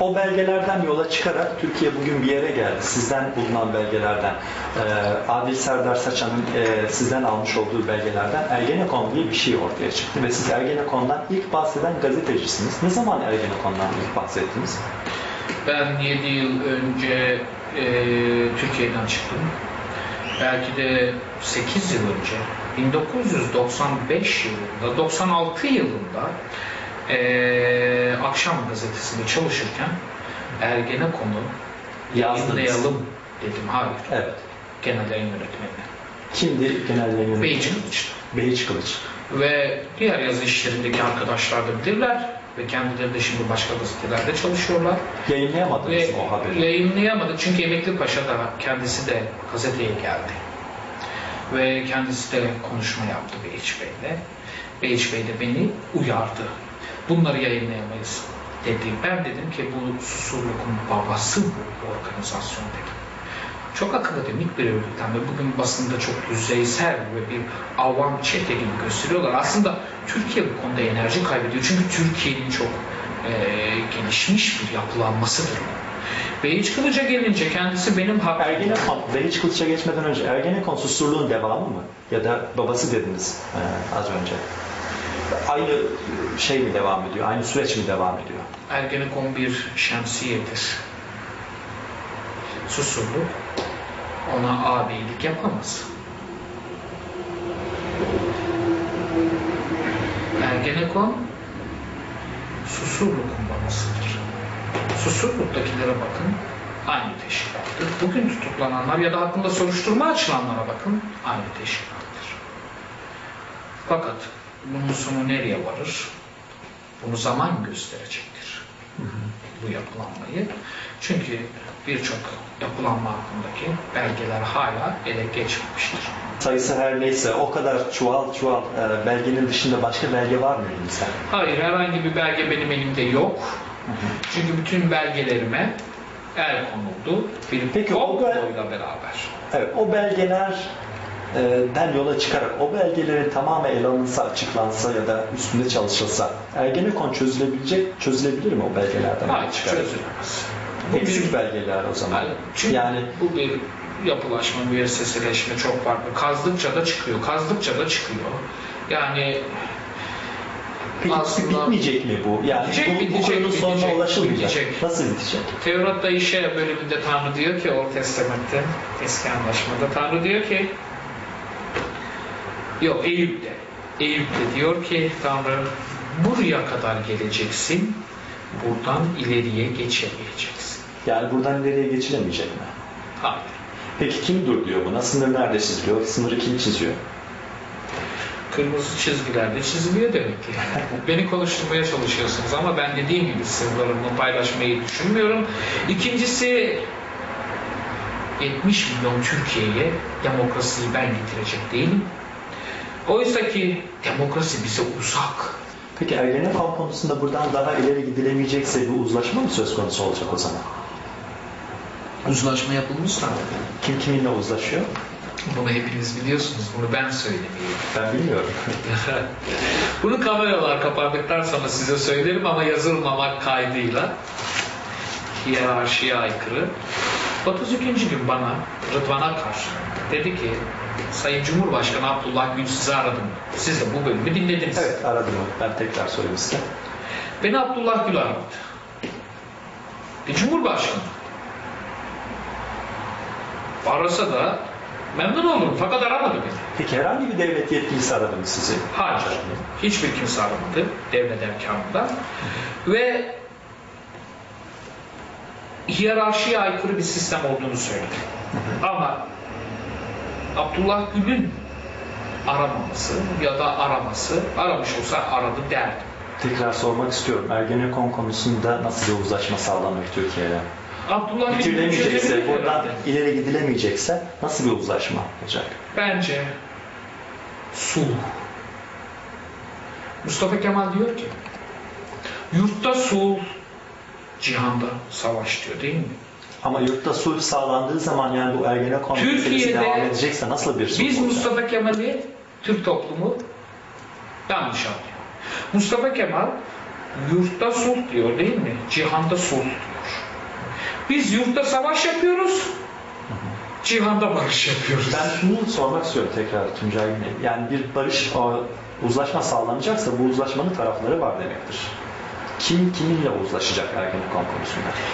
O belgelerden yola çıkarak Türkiye bugün bir yere geldi. Sizden bulunan belgelerden, e, Adil Serdar Saçan'ın e, sizden almış olduğu belgelerden Ergenekon diye bir şey ortaya çıktı. Ve siz Ergenekon'dan ilk bahseden gazetecisiniz. Ne zaman Ergenekon'dan ilk bahsettiniz? Ben 7 yıl önce e, Türkiye'den çıktım. Belki de 8 yıl önce 1995 yılında 96 yılında e, Akşam gazetesinde çalışırken Ergenekon'u yayınlayalım dedim. Hayır. Evet. Genel yayın yönetmeni. Kimdi genel yayın yönetmeni? Beyici Kılıç'tı. Beyiç Kılıç. Ve diğer yazı işlerindeki arkadaşlar da bilirler. Ve kendileri de şimdi başka gazetelerde çalışıyorlar. Yayınlayamadınız Ve o haberi. yayınlayamadı çünkü Emekli Paşa da kendisi de gazeteye geldi. Ve kendisi de konuşma yaptı Beyiç Bey'le. Beyiç Bey de beni uyardı. Bunları yayınlayamayız dedi. Ben dedim ki bu Susurluk'un babası bu organizasyon dedim. Çok akademik bir örgütten ve bugün basında çok yüzeysel ve bir avam çete gibi gösteriyorlar. Aslında Türkiye bu konuda enerji kaybediyor. Çünkü Türkiye'nin çok eee, gelişmiş bir yapılanmasıdır bu. Ve hiç kılıca gelince kendisi benim hakkım. Ergenekon, Beyiç Kılıç'a geçmeden önce Ergenekon susurluğun devamı mı? Ya da babası dediniz e, az önce. Aynı şey mi devam ediyor? Aynı süreç mi devam ediyor? Ergenekon bir şemsiyedir. Susurluk ona abilik yapamaz. Ergenekon Susurluk'un babasıdır. Susurluk'takilere bakın aynı teşkilattır. Bugün tutuklananlar ya da hakkında soruşturma açılanlara bakın aynı teşkilattır. Fakat bunun sonu nereye varır? Bunu zaman gösterecektir. Bu yapılanmayı. Çünkü birçok yapılanma hakkındaki belgeler hala ele geçmemiştir. Sayısı her neyse o kadar çuval çuval e, belgenin dışında başka belge var mı elinizde? Hayır, herhangi bir belge benim elimde yok. Çünkü bütün belgelerime el konuldu. Bir Peki, o bel- beraber. Evet, o belgelerden yola çıkarak o belgelerin tamamı ele alınsa, açıklansa ya da üstünde çalışılsa Ergenekon çözülebilecek, çözülebilir mi o belgelerden Hayır, çözülemez. Eksik belgeler o zaman. Yani çünkü Yani bu bir yapılaşma, müesseseleşme çok farklı. Kazdıkça da çıkıyor, kazdıkça da çıkıyor. Yani peki aslında- bitmeyecek mi bu? Yani Bitecek, bu, bu bitecek, konunun sonuna ulaşılmayacak. bitecek. Nasıl bitecek? Tevrat'ta İşe bölümünde Tanrı diyor ki Old Testament'te eski anlaşmada Tanrı diyor ki yok Eyüp'te Eyüp'te diyor ki Tanrı buraya kadar geleceksin buradan ileriye geçemeyeceksin. Yani buradan nereye geçilemeyecek mi? Hayır. Peki kim dur diyor buna? Sınır nerede çiziliyor? Sınırı kim çiziyor? Kırmızı çizgilerde çiziliyor demek ki. Beni konuşturmaya çalışıyorsunuz ama ben dediğim gibi sırlarımı paylaşmayı düşünmüyorum. İkincisi 70 milyon Türkiye'ye demokrasiyi ben getirecek değilim. Oysa ki demokrasi bize uzak. Peki Ergenekon konusunda buradan daha ileri gidilemeyecekse bir uzlaşma mı söz konusu olacak o zaman? Uzlaşma yapılmış da. Kim kiminle uzlaşıyor? Bunu hepiniz biliyorsunuz. Bunu ben söylemeyeyim. Ben bilmiyorum. Bunu kameralar kapandıktan sonra size söylerim ama yazılmamak kaydıyla hiyerarşiye aykırı. 32. gün bana Rıdvan Akar dedi ki Sayın Cumhurbaşkanı Abdullah Gül sizi aradım. Siz de bu bölümü dinlediniz. evet aradım. Ben tekrar sorayım size. Beni Abdullah Gül aradı. E, Cumhurbaşkanı. Arasa da memnun olurum fakat aramadı beni. Peki herhangi bir devlet yetkilisi aradı mı sizi? Hayır. Hiçbir kimse aramadı devlet erkanında. Ve hiyerarşiye aykırı bir sistem olduğunu söyledi. Ama Abdullah Gül'ün aramaması ya da araması, aramış olsa aradı derdim. Tekrar sormak istiyorum. Ergenekon konusunda nasıl bir uzlaşma sağlanır Türkiye'de? Abdullah Bitirilemeyecekse, buradan ileri gidilemeyecekse nasıl bir uzlaşma olacak? Bence sulh. Mustafa Kemal diyor ki yurtta sulh, cihanda savaş diyor değil mi? Ama yurtta sulh sağlandığı zaman yani bu Ergenekon meselesi devam edecekse nasıl bir sulh Biz olacak? Mustafa Kemal'i Türk toplumu yanlış anlıyor. Mustafa Kemal yurtta sulh diyor değil mi? Cihanda sulh diyor. Biz yurtta savaş yapıyoruz, cihanda barış yapıyoruz. Ben şunu sormak istiyorum tekrar Tuncay. Yani bir barış, uzlaşma sağlanacaksa bu uzlaşmanın tarafları var demektir. Kim kiminle uzlaşacak Ergenekon konusunda?